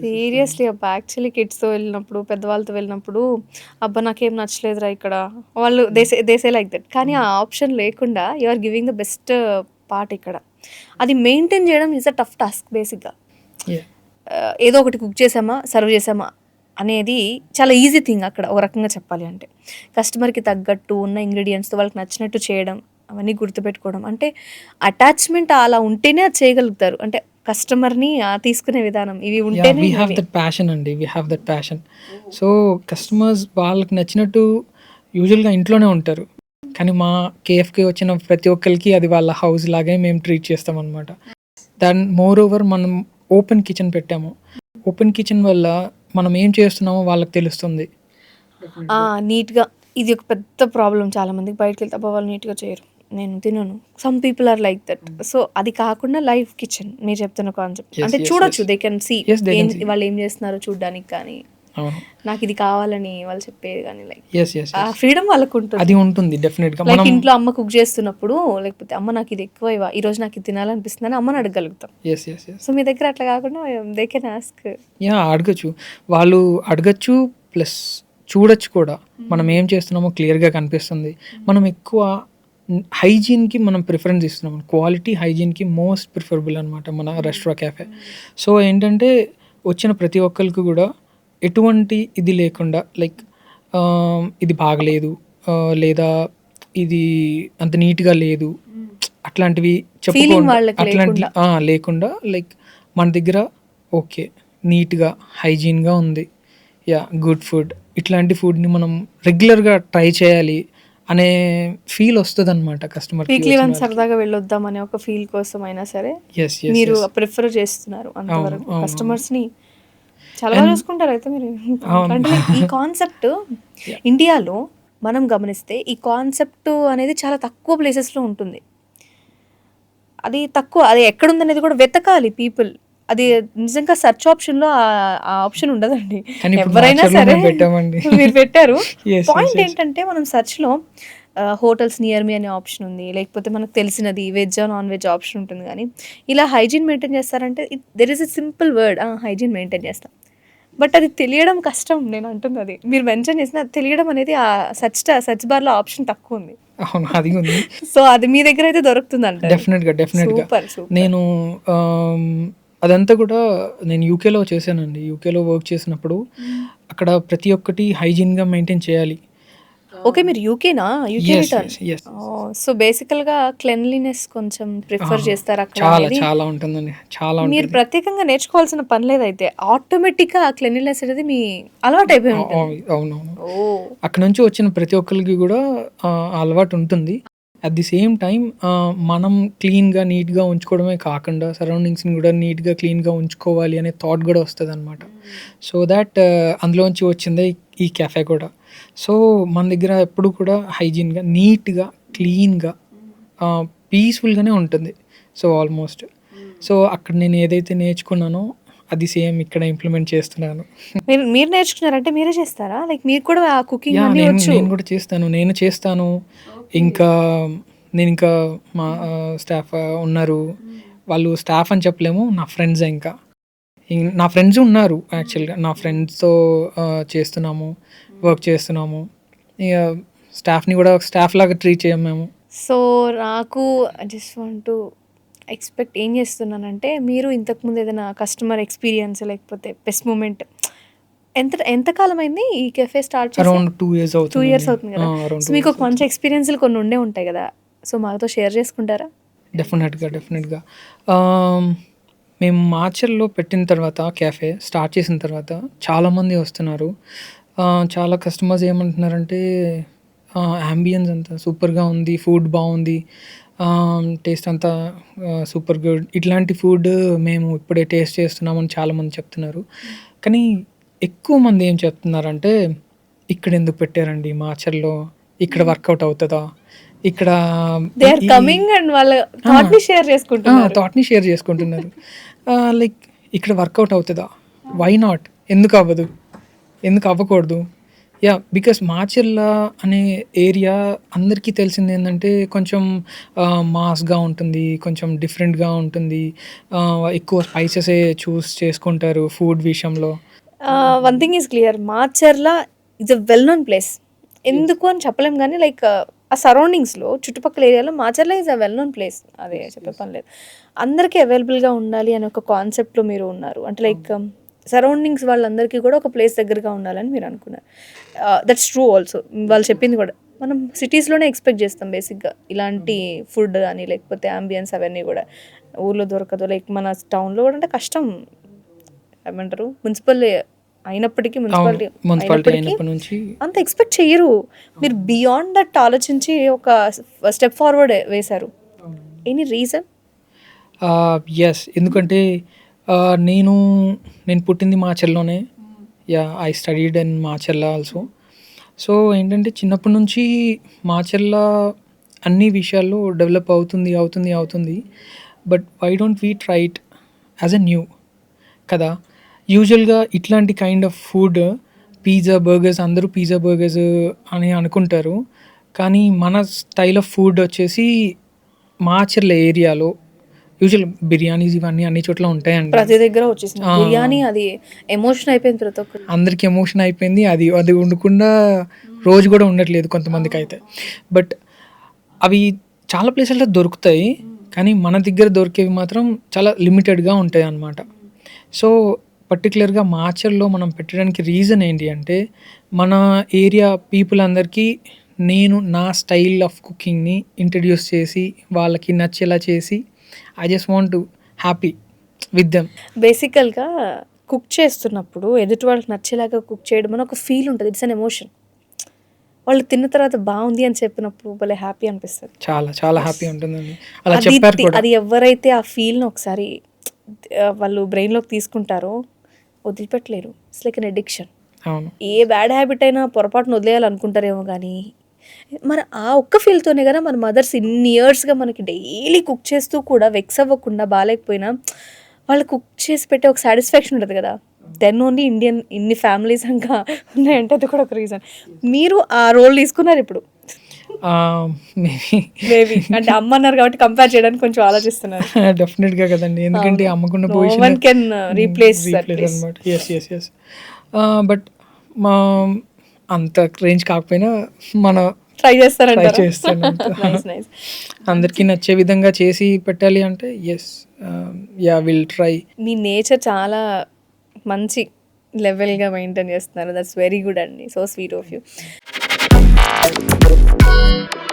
Seriously అబ్బా. Actually కిడ్స్తో వెళ్ళినప్పుడు పెద్దవాళ్ళతో వెళ్ళినప్పుడు అబ్బా నాకేం నచ్చలేదురా ఇక్కడ. వాళ్ళు దేసే దేసే లైక్ దట్ కానీ ఆ ఆప్షన్ లేకుండా you are giving the best part ఇక్కడ. అది మెయింటైన్ చేయడం ఈజ్ అ టఫ్ టాస్క్ బేసిక్గా. ఏదో ఒకటి కుక్ చేసామా సర్వ్ చేసామా అనేది చాలా ఈజీ థింగ్ అక్కడ ఒక రకంగా చెప్పాలి అంటే. కస్టమర్కి తగ్గట్టు ఉన్న ఇంగ్రీడియంట్స్తో వాళ్ళకి నచ్చినట్టు చేయడం అవన్నీ గుర్తుపెట్టుకోవడం. అంటే అటాచ్మెంట్ అలా ఉంటేనే అది చేయగలుగుతారు. అంటే కస్టమర్ని తీసుకునే విధానం. ఇవి ఉంటేనే వీ హ్యావ్. దట్ ప్యాషన్ అండి. We have that passion so customers వాళ్ళకి నచ్చినట్టు యూజువల్గా ఇంట్లోనే ఉంటారు. కానీ మా కేఎఫ్కి వచ్చిన ప్రతి ఒక్కరికి అది వాళ్ళ హౌస్ లాగే మేము ట్రీట్ చేస్తాం అనమాట దాని మోర్ ఓవర్ మనం ఓపెన్ కిచెన్ పెట్టాము. ఓపెన్ కిచెన్ వల్ల మనం ఏం చేస్తున్నామో వాళ్ళకి తెలుస్తుంది. నీట్గా ఇది ఒక పెద్ద ప్రాబ్లం చాలా మందికి బయటకు వెళ్తే వాళ్ళు నీట్గా చేయరు. నేను తినను. Some people are like that so అది కాకుండా లైవ్ కిచెన్ మీరు చెప్తున్న కాన్సెప్ట్ అంటే చూడొచ్చు. They can see. వాళ్ళు ఏం చేస్తున్నారో చూడడానికి కానీ. నాకు ఇది కావాలని వాళ్ళు చెప్పేది కానీ లైక్ ఆ ఫ్రీడమ్ వాళ్ళకు ఉంటుంది. అది ఉంటుంది డెఫినెట్గా లైక్ మనం ఇంట్లో అమ్మ కుక్ చేస్తున్నప్పుడు లేకపోతే అమ్మ నాకు ఇది ఎక్కువ ఇవ్వ ఈ రోజు నాకు ఇది తినాలనిపిస్తుంది అని అమ్మని అడగలుగుతాం సో మీ దగ్గర అట్లా కాకుండా దే కెన్ ఆస్క్ యా అడగచ్చు. వాళ్ళు అడగచ్చు ప్లస్ చూడొచ్చు కూడా. మనం ఏం చేస్తున్నామో క్లియర్గా కనిపిస్తుంది. మనం ఎక్కువ హైజీన్కి మనం ప్రిఫరెన్స్ ఇస్తున్నాం. క్వాలిటీ హైజీన్కి మోస్ట్ ప్రిఫరబుల్ అనమాట మన రెస్టారెంట్ క్యాఫే. సో ఏంటంటే వచ్చిన ప్రతి ఒక్కరికి కూడా ఎటువంటి ఇది లేకుండా లైక్ ఇది బాగలేదు లేదా ఇది అంత నీట్గా లేదు అట్లాంటివి చెప్పుకోండి అట్లాంటి లేకుండా లైక్ మన దగ్గర ఓకే నీట్గా హైజీన్గా ఉంది. Yeah good food. ఇట్లాంటి ఫుడ్ని మనం రెగ్యులర్గా ట్రై చేయాలి. అనే ఫీల్ వస్తుంది అనమాట కస్టమర్ వీక్లీ వన్ సరదాగా వెళ్ళొద్దాం అనే ఒక ఫీల్ కోసం అయినా సరే మీరు ప్రిఫర్ చేస్తున్నారు అంతవరకు. కస్టమర్స్ని చాలా చూసుకుంటారు అయితే మీరు. అంటే ఈ కాన్సెప్ట్ ఇండియాలో మనం గమనిస్తే ఈ కాన్సెప్ట్ అనేది చాలా తక్కువ ప్లేసెస్లో ఉంటుంది. అది తక్కువ అది ఎక్కడుందనేది కూడా వెతకాలి పీపుల్ అది నిజంగా సెర్చ్ ఆప్షన్లో ఆ- ఆప్షన్ ఉండదండి. ఎవరైనా సరే. మీరు పెట్టారు. పాయింట్. ఏంటంటే మనం సెర్చ్లో హోటల్స్ నియర్ మీ అనే ఆప్షన్ ఉంది. లేకపోతే మనకు తెలిసినది వెజ్ నాన్ వెజ్ ఆప్షన్ ఉంటుంది కానీ ఇలా హైజీన్ మెయింటైన్ చేస్తారంటే there is a simple word hygiene maintain చేస్తాం. బట్ అది తెలియడం కష్టం నేను అంటుంది అది మీరు మెన్షన్ చేసిన తెలియడం అనేది ఆ సర్చ్ సర్చ్ బార్లో ఆప్షన్ తక్కువ ఉంది. అవును అది ఉంది. సో అది మీ దగ్గర అయితే దొరుకుతుంది అంట డెఫినెట్గా డెఫినెట్గా నేను అదంతా కూడా నేను యూకేలో చేశానండి. యూకేలో వర్క్ చేసినప్పుడు అక్కడ ప్రతి ఒక్కటి హైజీన్గా మెయింటైన్ చేయాలి. ఓకే మీరు యూకేనా యూకే రిటర్న్. సో బేసికల్గా క్లెన్లీనెస్ కొంచెం ప్రిఫర్ చేస్తారు అక్కడ చాలా చాలా ఉంటుందండి. చాలా మీరు ప్రత్యేకంగా నేర్చుకోవాల్సిన పని లేదైతే ఆటోమేటిక్గా క్లెన్లీనెస్ అనేది మీ అలవాటు అయిపోయి ఉంటుంది. అవును, అవునవును. ఓ అక్కడ నుంచి వచ్చిన ప్రతి ఒక్కరికి కూడా అలవాటు ఉంటుంది. అట్ ది సేమ్ టైం మనం క్లీన్గా నీట్గా ఉంచుకోవడమే కాకుండా సరౌండింగ్స్ని కూడా నీట్గా క్లీన్గా ఉంచుకోవాలి అనే థాట్ కూడా వస్తుంది అనమాట సో దాట్ అందులోంచి వచ్చిందే ఈ- కెఫే కూడా. సో మన దగ్గర ఎప్పుడు కూడా హైజీన్గా నీట్గా క్లీన్గా పీస్ఫుల్గానే ఉంటుంది. సో ఆల్మోస్ట్ సో అక్కడ నేను ఏదైతే నేర్చుకున్నానో అది సేమ్ ఇక్కడ ఇంప్లిమెంట్ చేస్తున్నాను. మీరు మీరు నేర్చుకున్నారంటే మీరే చేస్తారా? లైక్ మీరు కూడా కుకింగ్ నేను కూడా చేస్తాను. నేను చేస్తాను. ఇంకా నేను ఇంకా మా స్టాఫ్ ఉన్నారు. వాళ్ళు స్టాఫ్ అని చెప్పలేము నా ఫ్రెండ్స్ ఇంకా. నా ఫ్రెండ్స్ ఉన్నారు యాక్చువల్గా నా ఫ్రెండ్స్తో చేస్తున్నాము వర్క్ చేస్తున్నాము. ఇక స్టాఫ్ని కూడా స్టాఫ్ లాగా ట్రీట్ చేయము మేము. సో నాకు జస్ట్ వాంట్ టు ఎక్స్పెక్ట్ ఏం చేస్తున్నానంటే మీరు ఇంతకుముందు ఏదైనా కస్టమర్ ఎక్స్పీరియన్స్ లేకపోతే బెస్ట్ మూమెంట్ ఎంత ఎంత కాలం అయింది ఈ కెఫే స్టార్ట్ చేసి? అరౌండ్ టూ ఇయర్స్ అవుతుంది టూ ఇయర్స్ అవుతుంది కదా. సో మీకు ఒక మంచి ఎక్స్పీరియన్స్లు కొన్ని ఉండే ఉంటాయి కదా. సో మాతో షేర్ చేసుకుంటారా? డెఫినెట్గా డెఫినెట్గా మేము మార్చర్లో పెట్టిన తర్వాత క్యాఫే స్టార్ట్ చేసిన తర్వాత చాలామంది వస్తున్నారు. చాలా కస్టమర్స్ ఏమంటున్నారంటే అంబియన్స్ అంతా సూపర్గా ఉంది ఫుడ్ బాగుంది టేస్ట్ అంతా సూపర్ గుడ్ ఇట్లాంటి ఫుడ్ మేము ఇప్పుడే టేస్ట్ చేస్తున్నామని చాలామంది చెప్తున్నారు. కానీ ఎక్కువ మంది ఏం చెప్తున్నారంటే ఇక్కడ ఎందుకు పెట్టారండి? మార్చర్లో ఇక్కడ వర్కౌట్ అవుతుందా? ఇక్కడ దే ఆర్ ఈ- కమింగ్ అండ్ వాళ్ళ థాట్ని షేర్ చేసుకుంటున్నారు. థాట్ని షేర్ చేసుకుంటున్నారు. లైక్ ఇక్కడ వర్కౌట్ అవుతుందా? వై నాట్ ఎందుకు అవ్వదు? ఎందుకు అవ్వకూడదు? యా బికాస్ మాచెల్ల అనే ఏరియా అందరికీ తెలిసింది ఏంటంటే కొంచెం మాస్గా ఉంటుంది కొంచెం డిఫరెంట్గా ఉంటుంది. ఎక్కువ స్పైసెసే చూస్ చేసుకుంటారు ఫుడ్ విషయంలో. One thing is clear Macherla it's a well known place ఎందుకు అని చెప్పలేం కానీ లైక్ ఆ సరౌండింగ్స్లో చుట్టుపక్కల ఏరియాలో Macherla is a well known place అదే చెప్పే పని లేదు. అందరికీ అవైలబుల్గా ఉండాలి అనే ఒక కాన్సెప్ట్లో మీరు ఉన్నారు. అంటే లైక్ సరౌండింగ్స్ వాళ్ళందరికీ కూడా ఒక ప్లేస్ దగ్గరగా ఉండాలని మీరు అనుకున్నారు. దట్స్ ట్రూ ఆల్సో వాళ్ళు చెప్పింది కూడా. మనం సిటీస్లోనే ఎక్స్పెక్ట్ చేస్తాం బేసిక్గా ఇలాంటి ఫుడ్ కానీ లేకపోతే అంబియన్స్ అవన్నీ కూడా. ఊర్లో దొరకదు. లైక్ మన టౌన్లో కూడా అంటే కష్టం. ఏమంటారు? మున్సిపల్ అయినప్పటికీ మున్సిపాలిటీ మున్సిపాలిటీ అయినప్పటి నుంచి అంత ఎక్స్పెక్ట్ చెయ్యరు మీరు బియాండ్ దట్ ఆలోచించి ఒక స్టెప్ ఫార్వర్డ్ వేశారు. Any reason? ఎస్ ఎందుకంటే నేను నేను పుట్టింది మాచెల్లోనే yeah I studied in Macherla also so ఏంటంటే చిన్నప్పటి నుంచి మాచెల్ల అన్ని విషయాల్లో డెవలప్ అవుతుంది అవుతుంది అవుతుంది. But why don't we try it as a new కదా? యూజువల్గా ఇట్లాంటి kind of food pizza burgers అందరూ పిజ్జా బర్గర్స్ అని అనుకుంటారు. కానీ మన స్టైల్ ఆఫ్ ఫుడ్ వచ్చేసి మాచర్ల ఏరియాలో యూజువల్ బిర్యానీస్ ఇవన్నీ అన్ని చోట్ల ఉంటాయండి. ప్రతి దగ్గర వచ్చేసింది. బిర్యానీ అది ఎమోషన్ అయిపోయింది ప్రతి ఒక్కరు అందరికి ఎమోషన్ అయిపోయింది. అది అది ఉండకుండా రోజు కూడా ఉండట్లేదు కొంతమందికి అయితే బట్ అవి చాలా ప్లేసుల్లో దొరుకుతాయి. కానీ మన దగ్గర దొరికేవి మాత్రం చాలా లిమిటెడ్గా ఉంటాయి అన్నమాట సో పర్టికులర్గా మాచర్లో మనం పెట్టడానికి రీజన్ ఏంటి అంటే మన ఏరియా పీపుల్ అందరికీ నేను నా స్టైల్ ఆఫ్ కుకింగ్ని ఇంట్రడ్యూస్ చేసి వాళ్ళకి నచ్చేలా చేసి I just want to happy with them. బేసికల్గా కుక్ చేస్తున్నప్పుడు ఎదుటి వాళ్ళకి నచ్చేలాగా కుక్ చేయడం అని ఒక ఫీల్ ఉంటుంది. It's an emotion. వాళ్ళు తిన్న తర్వాత బాగుంది అని చెప్పినప్పుడు భలే హ్యాపీ అనిపిస్తుంది. చాలా చాలా హ్యాపీ ఉంటుందండి. అలా అది చెప్పారు అది ఎవరైతే ఆ ఫీల్ని ఒకసారి వాళ్ళు బ్రెయిన్లోకి తీసుకుంటారో వదిలిపెట్టలేరు. ఇట్స్ లైక్ అన్ అడిక్షన్ అవును. ఏ బ్యాడ్ హ్యాబిట్ అయినా పొరపాటున వదిలేయాలనుకుంటారేమో కానీ మరి ఆ ఒక్క ఫీల్తోనే కదా మన మదర్స్ ఇన్ని ఇయర్స్గా మనకి డైలీ కుక్ చేస్తూ కూడా వెక్స్ అవ్వకుండా బాగాలేకపోయినా వాళ్ళు కుక్ చేసి పెట్టే ఒక సాటిస్ఫాక్షన్ ఉంటుంది కదా. దెన్ ఓన్లీ ఇండియన్ ఇన్ని ఫ్యామిలీస్ ఇంకా ఉన్నాయంటే అది కూడా ఒక రీజన్ మీరు ఆ రోల్ తీసుకున్నారు ఇప్పుడు. మేబీ మేబీ అంటే అమ్మ అన్నారు కాబట్టి కంపేర్ చేయడానికి కొంచెం ఆలోచిస్తున్నారు. డెఫినెట్గా కదండి. ఎందుకంటే అమ్మకున్న can, uh, replace that place. అనమాట ఎస్ ఎస్ ఎస్ బట్ మా అంత రేంజ్ కాకపోయినా మన ట్రై ట్రై చేస్తారంటారా చేస్తాను అందరికీ నచ్చే విధంగా చేసి పెట్టాలి అంటే ఎస్ యా విల్ ట్రై మీ నేచర్ చాలా మంచి లెవెల్గా మెయింటైన్ చేస్తున్నారు. దట్స్ వెరీ గుడ్ అండి. So sweet of you Thank you.